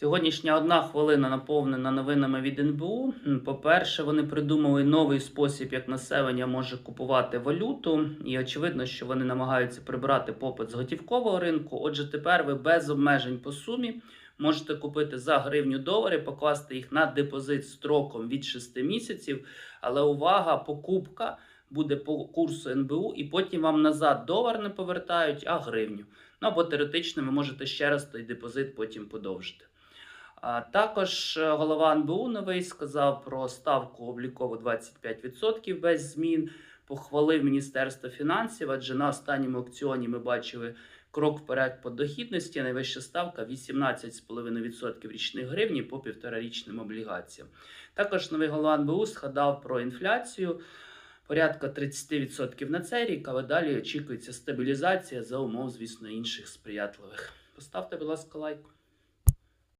Сьогоднішня одна хвилина наповнена новинами від НБУ. По-перше, вони придумали новий спосіб, як населення може купувати валюту, і очевидно, що вони намагаються прибрати попит з готівкового ринку. Отже, тепер ви без обмежень по сумі можете купити за гривню долари, покласти їх на депозит строком від 6 місяців. Але увага, покупка буде по курсу НБУ, і потім вам назад долар не повертають, а гривню. Ну або теоретично ви можете ще раз той депозит потім подовжити. Також е, голова НБУ новий сказав про ставку облікову 25% без змін. Похвалив Міністерство фінансів, адже на останньому аукціоні ми бачили крок вперед по дохідності. Найвища ставка 18,5% річних гривні по півторарічним облігаціям. Також новий голова НБУ згадав про інфляцію порядка 30% на цей рік, але далі очікується стабілізація за умов, звісно, інших сприятливих. Поставте, будь ласка, лайк.